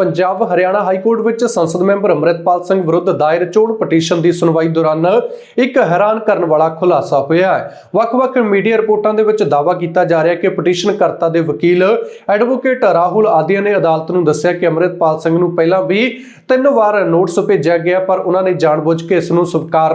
Punjab Haryana high court ਵਿੱਚ ਸੰਸਦ member Amritpal Singh ਵਿਰੁੱਧ ਦਾਇਰ ਚੋਣ ਪਟੀਸ਼ਨ ਦੀ ਸੁਣਵਾਈ ਦੌਰਾਨ ਇੱਕ ਹੈਰਾਨ ਕਰਨ ਵਾਲਾ ਖੁਲਾਸਾ ਹੋਇਆ ਹੈ। ਵੱਖ-ਵੱਖ ਮੀਡੀਆ ਰਿਪੋਰਟਾਂ ਦੇ ਵਿੱਚ ਦਾਅਵਾ ਕੀਤਾ ਜਾ ਰਿਹਾ ਹੈ ਕਿ ਪਟੀਸ਼ਨਕਰਤਾ ਦੇ ਵਕੀਲ ਐਡਵੋਕੇਟ ਰਾਹੁਲ ਆਦੀਆਂ ਨੇ ਅਦਾਲਤ ਨੂੰ ਦੱਸਿਆ ਕਿ ਅੰਮ੍ਰਿਤਪਾਲ ਸਿੰਘ ਨੂੰ ਪਹਿਲਾਂ ਵੀ ਤਿੰਨ ਵਾਰ ਨੋਟਿਸ ਭੇਜਿਆ ਗਿਆ, ਪਰ ਉਹਨਾਂ ਨੇ ਜਾਣਬੁੱਝ ਕੇ ਇਸ ਨੂੰ ਸਵੀਕਾਰ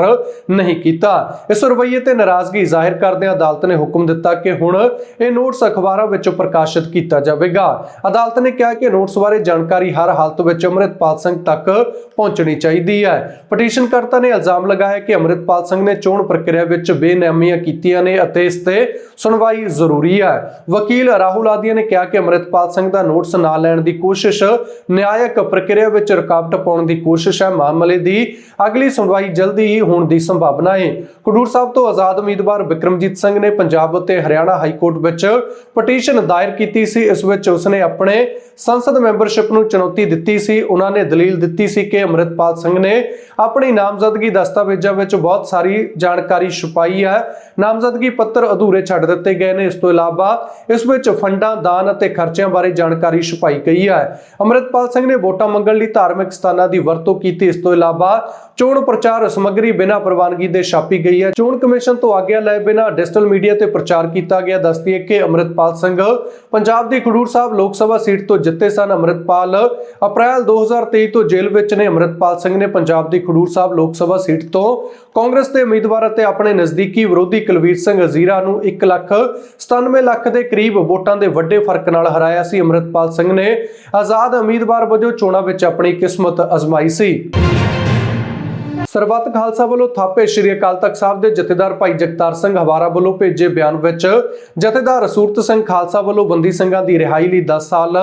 ਨਹੀਂ ਕੀਤਾ। ਇਸ ਰਵੱਈਏ ਤੇ ਨਾਰਾਜ਼ਗੀ ਜ਼ਾਹਿਰ ਕਰਦਿਆਂ ਅਦਾਲਤ ਨੇ ਹੁਕਮ ਦਿੱਤਾ ਕਿ ਹੁਣ ਇਹ ਨੋਟਿਸ ਅਖਬਾਰਾਂ ਵਿੱਚ ਪ੍ਰਕਾਸ਼ਿਤ ਕੀਤਾ ਜਾਵੇਗਾ। ਅਦਾਲਤ ਨੇ ਕਿਹਾ ਕਿ ਨੋਟਿਸ ਬਾਰੇ ਜਾਣਕਾਰੀ ਹਰ ਹਾਲਤ ਵਿੱਚ ਅੰਮ੍ਰਿਤਪਾਲ ਸਿੰਘ ਤੱਕ ਪਹੁੰਚਣੀ ਚਾਹੀਦੀ ਹੈ। ਪਟੀਸ਼ਨਕਰਤਾ ਨੇ ਇਲਜ਼ਾਮ ਲਗਾਇਆ ਕਿ ਅੰਮ੍ਰਿਤਪਾਲ ਸਿੰਘ ਨੇ ਚੋਣ ਪ੍ਰਕਿਰਿਆ ਵਿੱਚ ਬੇਨਿਯਮੀਆਂ ਕੀਤੀਆਂ ਨੇ ਅਤੇ ਇਸ ਤੇ ਸੁਣਵਾਈ ਜ਼ਰੂਰੀ ਹੈ। ਵਕੀਲ ਰਾਹੁਲ ਆਦੀਆਂ ਨੇ ਕਿਹਾ ਕਿ ਅੰਮ੍ਰਿਤਪਾਲ ਸਿੰਘ ਦਾ ਨੋਟਿਸ ਨਾ ਲੈਣ ਦੀ ਕੋਸ਼ਿਸ਼ ਨਿਆਇਕ ਪ੍ਰਕਿਰਿਆ ਵਿੱਚ ਰੁਕਾਵਟ ਪਾਉਣ ਦੀ ਕੋਸ਼ਿਸ਼ ਹੈ। ਮਾਮਲੇ ਦੀ ਅਗਲੀ ਸੁਣਵਾਈ ਜਲਦੀ ਹੀ ਹੋਣ ਦੀ ਸੰਭਾਵਨਾ ਹੈ। ਖਡੂਰ ਸਾਹਿਬ ਤੋਂ ਆਜ਼ਾਦ ਉਮੀਦਵਾਰ ਵਿਕਰਮਜੀਤ ਸਿੰਘ ਨੇ ਪੰਜਾਬ ਅਤੇ ਹਰਿਆਣਾ ਹਾਈ ਕੋਰਟ ਵਿੱਚ ਪਟੀਸ਼ਨ ਦਾਇਰ ਕੀਤੀ ਸੀ। ਇਸ ਵਿੱਚ ਉਸਨੇ ਆਪਣੇ ਸੰਸਦ ਮੈਂਬਰਸ਼ਿਪ ਨੂੰ ਚੁਣੌਤੀ ਚੁਣੌਤੀ ਦਿੱਤੀ ਸੀ, ਉਹਨਾਂ ਨੇ ਦਲੀਲ ਦਿੱਤੀ ਸੀ ਕਿ ਅੰਮ੍ਰਿਤਪਾਲ ਸਿੰਘ ਨੇ ਆਪਣੀ ਨਾਮਜ਼ਦਗੀ ਦਸਤਾਵੇਜ਼ਾਂ ਵਿੱਚ ਬਹੁਤ ਸਾਰੀ ਜਾਣਕਾਰੀ ਛੁਪਾਈ ਹੈ। ਨਾਮਜ਼ਦਗੀ ਪੱਤਰ ਅਧੂਰੇ ਛੱਡ ਦਿੱਤੇ ਗਏ ਨੇ। ਇਸ ਤੋਂ ਇਲਾਵਾ ਇਸ ਵਿੱਚ ਫੰਡਾਂ, ਦਾਨ ਅਤੇ ਖਰਚਿਆਂ ਬਾਰੇ ਜਾਣਕਾਰੀ ਛੁਪਾਈ ਗਈ ਹੈ। ਅੰਮ੍ਰਿਤਪਾਲ ਸਿੰਘ ਨੇ ਵੋਟਾਂ ਮੰਗਣ ਲਈ ਧਾਰਮਿਕ ਸਥਾਨਾਂ ਦੀ ਵਰਤੋਂ ਕੀਤੀ। ਇਸ ਤੋਂ ਇਲਾਵਾ ਚੋਣ ਪ੍ਰਚਾਰ ਸਮੱਗਰੀ ਬਿਨਾਂ ਪ੍ਰਵਾਨਗੀ ਦੇ ਛਾਪੀ ਗਈ ਹੈ। ਚੋਣ ਕਮਿਸ਼ਨ ਤੋਂ ਆਗਿਆ ਲਏ ਬਿਨਾਂ ਡਿਜੀਟਲ ਮੀਡੀਆ ਤੇ ਪ੍ਰਚਾਰ ਕੀਤਾ ਗਿਆ। ਦੱਸਦੀ ਹੈ ਕਿ ਅੰਮ੍ਰਿਤਪਾਲ ਸਿੰਘ ਪੰਜਾਬ ਦੀ ਖਡੂਰ ਸਾਹਿਬ ਲੋਕ ਸਭਾ ਸੀਟ ਤੋਂ ਜਿੱਤੇ ਸਨ। ਅੰਮ੍ਰਿਤਪਾਲ ਅਪ੍ਰੈਲ 2023 ਤੋਂ ਜੇਲ੍ਹ ਵਿੱਚ ਨੇ ਅੰਮ੍ਰਿਤਪਾਲ ਸਿੰਘ ਨੇ ਪੰਜਾਬ ਦੀ ਖਡੂਰ ਸਾਹਿਬ ਲੋਕ ਸਭਾ ਸੀਟ ਤੋਂ ਕਾਂਗਰਸ ਦੇ ਉਮੀਦਵਾਰ ਅਤੇ ਆਪਣੇ ਨਜ਼ਦੀਕੀ ਵਿਰੋਧੀ ਕੁਲਵੀਰ ਸਿੰਘ ਅਜ਼ੀਰਾ ਨੂੰ 1 ਲੱਖ 97 ਲੱਖ ਦੇ ਕਰੀਬ ਵੋਟਾਂ ਦੇ ਵੱਡੇ ਫ਼ਰਕ ਨਾਲ ਹਰਾਇਆ ਸੀ। ਅੰਮ੍ਰਿਤਪਾਲ ਸਿੰਘ ਨੇ ਆਜ਼ਾਦ ਉਮੀਦਵਾਰ ਵਜੋਂ ਚੋਣਾਂ ਵਿੱਚ ਆਪਣੀ ਕਿਸਮਤ ਅਜ਼ਮਾਈ ਸੀ। ਸਰਬੱਤ ਖਾਲਸਾ ਵੱਲੋਂ ਥਾਪੇ ਸ਼੍ਰੀ ਅਕਾਲ ਤਖਤ ਸਾਹਿਬ ਦੇ ਜਥੇਦਾਰ ਭਾਈ ਜਗਤਾਰ ਸਿੰਘ ਹਵਾਰਾ ਵੱਲੋਂ ਭੇਜੇ ਬਿਆਨ ਵਿੱਚ ਜਥੇਦਾਰ ਸੂਰਤ ਸਿੰਘ ਖਾਲਸਾ ਵੱਲੋਂ ਬੰਦੀ ਸਿੰਘਾਂ ਦੀ ਰਿਹਾਈ ਲਈ 10 ਸਾਲ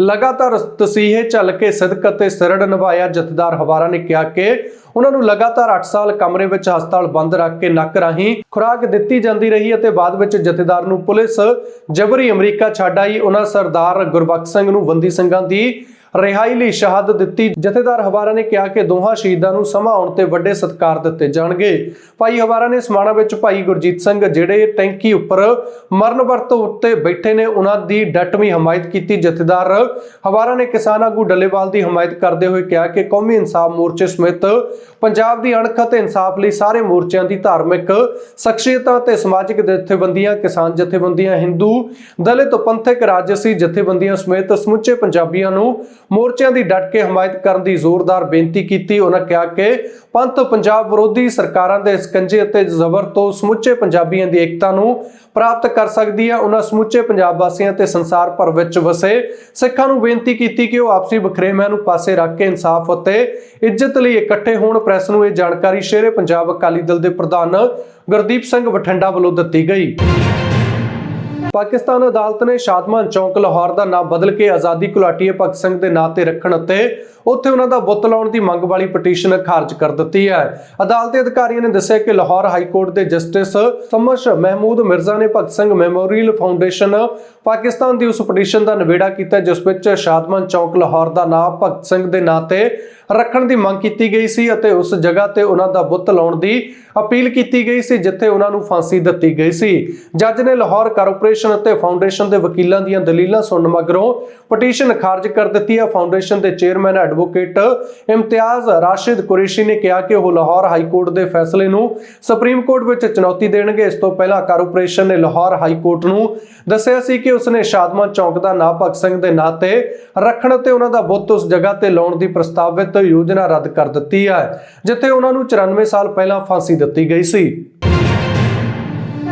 ਲਗਾਤਾਰ ਤਸੀਹੇ ਚੱਲ ਕੇ ਸਿਦਕ ਅਤੇ ਸਿਰੜ ਨਿਭਾਇਆ ਜਥੇਦਾਰ ਹਵਾਰਾ ਨੇ ਕਿਹਾ ਕਿ ਉਹਨਾਂ ਨੂੰ ਲਗਾਤਾਰ 8 ਸਾਲ ਕਮਰੇ ਵਿੱਚ ਹਸਪਤਾਲ ਬੰਦ ਰੱਖ ਕੇ ਨੱਕ ਰਾਹੀਂ ਖੁਰਾਕ ਦਿੱਤੀ ਜਾਂਦੀ ਰਹੀ ਅਤੇ ਬਾਅਦ ਵਿੱਚ ਜਥੇਦਾਰ ਨੂੰ ਪੁਲਿਸ ਜਬਰੀ ਅਮਰੀਕਾ ਛੱਡ ਆਈ। ਉਹਨਾਂ ਸਰਦਾਰ ਗੁਰਬਖਸ਼ ਸਿੰਘ ਨੂੰ ਬੰਦੀ ਸਿੰਘਾਂ ਦੀ ਰਿਹਾਈ ਲਈ ਸ਼ਹਾਦਤ ਦਿੱਤੀ। ਜਥੇਦਾਰ ਹਵਾਰਾ ਨੇ ਕਿਹਾ ਕਿ ਦੋਹਾਂ ਸ਼ਹੀਦਾਂ ਨੂੰ ਸਮਾਂ ਆਉਣ ਤੇ ਵੱਡੇ ਸਤਿਕਾਰ ਦਿੱਤੇ ਜਾਣਗੇ। ਭਾਈ ਹਵਾਰਾ ਨੇ ਸਮਾਣਾ ਵਿੱਚ ਭਾਈ ਗੁਰਜੀਤ ਸਿੰਘ, ਜਿਹੜੇ ਟੈਂਕੀ ਉੱਪਰ ਮਰਨ ਵਰਤ ਉੱਤੇ ਬੈਠੇ ਨੇ, ਉਹਨਾਂ ਦੀ ਡਟਵੀਂ ਹਮਾਇਤ ਕੀਤੀ। ਜਥੇਦਾਰ ਹਵਾਰਾ ਨੇ ਕਿਸਾਨ ਆਗੂ ਡੱਲੇਵਾਲ ਦੀ ਹਮਾਇਤ ਕਰਦੇ ਹੋਏ ਕਿਹਾ ਕਿ ਕੌਮੀ ਇਨਸਾਫ ਮੋਰਚੇ ਸਮੇਤ ਪੰਜਾਬ ਦੀ ਅਣਖ ਅਤੇ ਇਨਸਾਫ ਲਈ ਸਾਰੇ ਮੋਰਚਿਆਂ ਦੀ ਧਾਰਮਿਕ ਸ਼ਖਸੀਅਤਾਂ ਤੇ ਸਮਾਜਿਕ ਜਥੇਬੰਦੀਆਂ, ਕਿਸਾਨ ਜਥੇਬੰਦੀਆਂ, ਹਿੰਦੂ ਦਲਿਤ ਪੰਥਕ ਰਾਜਸੀ ਜਥੇਬੰਦੀਆਂ ਸਮੇਤ ਸਮੁੱਚੇ ਪੰਜਾਬੀਆਂ ਨੂੰ ਮੋਰਚਿਆਂ ਦੀ ਡਟ ਕੇ ਹਮਾਇਤ ਕਰਨ ਦੀ ਜ਼ੋਰਦਾਰ ਬੇਨਤੀ ਕੀਤੀ। ਉਹਨਾਂ ਕਿਹਾ ਕਿ ਪੰਥ ਪੰਜਾਬ ਵਿਰੋਧੀ ਸਰਕਾਰਾਂ ਦੇ ਸਕੰਜੇ ਅਤੇ ਜ਼ਬਰ ਤੋਂ ਸਮੁੱਚੇ ਪੰਜਾਬੀਆਂ ਦੀ ਏਕਤਾ ਨੂੰ ਪ੍ਰਾਪਤ ਕਰ ਸਕਦੀ ਹੈ। ਉਹਨਾਂ ਸਮੁੱਚੇ ਪੰਜਾਬ ਵਾਸੀਆਂ ਤੇ ਸੰਸਾਰ ਭਰ ਵਿੱਚ ਵਸੇ ਸਿੱਖਾਂ ਨੂੰ ਬੇਨਤੀ ਕੀਤੀ ਕਿ ਉਹ ਆਪਸੀ ਬਖਰੇਵਿਆਂ ਨੂੰ ਪਾਸੇ ਰੱਖ ਕੇ ਇਨਸਾਫ ਅਤੇ ਇੱਜ਼ਤ ਲਈ ਇਕੱਠੇ ਹੋਣ। ਪ੍ਰੈਸ ਨੂੰ ਇਹ ਜਾਣਕਾਰੀ ਸ਼ੇਰੇ ਪੰਜਾਬ ਅਕਾਲੀ ਦਲ ਦੇ ਪ੍ਰਧਾਨ ਗੁਰਦੀਪ ਸਿੰਘ ਬਠਿੰਡਾ ਵੱਲੋਂ ਦਿੱਤੀ ਗਈ। ਪਾਕਿਸਤਾਨ ਅਦਾਲਤ ਨੇ ਸ਼ਾਦਮਾਨ ਚੌਂਕ ਲਾਹੌਰ ਦਾ ਨਾਮ ਬਦਲ ਕੇ ਆਜ਼ਾਦੀ ਘੁਲਾਟੀਏ ਭਗਤ ਸਿੰਘ ਦੇ ਨਾਂ ਤੇ ਰੱਖਣ ਅਤੇ ਉੱਥੇ ਉਹਨਾਂ ਦਾ ਬੁੱਤ ਲਾਉਣ ਦੀ ਮੰਗ ਵਾਲੀ ਪਟੀਸ਼ਨ ਖਾਰਜ ਕਰ ਦਿੱਤੀ ਹੈ। ਅਦਾਲਤੀ ਅਧਿਕਾਰੀਆਂ ਨੇ ਦੱਸਿਆ ਕਿ ਲਾਹੌਰ ਹਾਈ ਕੋਰਟ ਦੇ ਜਸਟਿਸ ਸਮਸ਼ ਮਹਿਮੂਦ ਮਿਰਜ਼ਾ ਨੇ ਭਗਤ ਸਿੰਘ ਮੈਮੋਰੀਅਲ ਫਾਊਂਡੇਸ਼ਨ ਪਾਕਿਸਤਾਨ ਦੀ ਉਸ ਪਟੀਸ਼ਨ ਦਾ ਨਿਬੇੜਾ ਕੀਤਾ, ਜਿਸ ਵਿੱਚ ਸ਼ਾਦਮਾਨ ਚੌਂਕ ਲਾਹੌਰ ਦਾ ਨਾਮ ਭਗਤ ਸਿੰਘ ਦੇ ਨਾਂ ਤੇ ਰੱਖਣ ਦੀ ਮੰਗ ਕੀਤੀ ਗਈ ਸੀ ਅਤੇ ਉਸ ਜਗ੍ਹਾ ਤੇ ਉਹਨਾਂ ਦਾ ਬੁੱਤ ਲਾਉਣ ਦੀ ਅਪੀਲ ਕੀਤੀ ਗਈ ਸੀ, ਜਿੱਥੇ ਉਹਨਾਂ ਨੂੰ ਫਾਂਸੀ ਦਿੱਤੀ ਗਈ ਸੀ। ਜੱਜ ਨੇ ਲਾਹੌਰ ਕਾਰਪੋਰੇਸ਼ਨ ਅਤੇ ਫਾਊਂਡੇਸ਼ਨ ਦੇ ਵਕੀਲਾਂ ਦੀਆਂ ਦਲੀਲਾਂ ਸੁਣਨ ਮਗਰੋਂ ਪਟੀਸ਼ਨ ਖਾਰਜ ਕਰ ਦਿੱਤੀ ਹੈ। ਫਾਊਂਡੇਸ਼ਨ ਦੇ ਚੇਅਰਮੈਨ ਐਡਵੋਕੇਟ ਇਮਤਿਆਜ਼ ਰਾਸ਼ਿਦ ਕੁਰੈਸ਼ੀ ਨੇ ਕਿਹਾ ਕਿ ਉਹ ਲਾਹੌਰ ਹਾਈ ਕੋਰਟ ਦੇ ਫੈਸਲੇ ਨੂੰ ਸੁਪਰੀਮ ਕੋਰਟ ਵਿੱਚ ਚੁਣੌਤੀ ਦੇਣਗੇ। ਇਸ ਤੋਂ ਪਹਿਲਾਂ ਕਾਰਪੋਰੇਸ਼ਨ ਨੇ ਲਾਹੌਰ ਹਾਈ ਕੋਰਟ ਨੂੰ ਦੱਸਿਆ ਸੀ ਕਿ ਉਸਨੇ ਸ਼ਾਦਮਾ ਚੌਂਕ ਦਾ ਨਾਂ ਭਗਤ ਸਿੰਘ ਦੇ ਨਾਂ ਤੇ ਰੱਖਣ ਅਤੇ ਉਹਨਾਂ ਦਾ ਬੁੱਤ ਉਸ ਜਗ੍ਹਾ ਤੇ ਲਾਉਣ ਦੀ ਪ੍ਰਸਤਾਵਿਤ ਯੋਜਨਾ ਰੱਦ ਕਰ ਦਿੱਤੀ ਹੈ, ਜਿੱਥੇ ਉਹਨਾਂ ਨੂੰ 94 ਸਾਲ ਪਹਿਲਾਂ ਫਾਂਸੀ ਦਿੱਤੀ ਗਈ ਸੀ।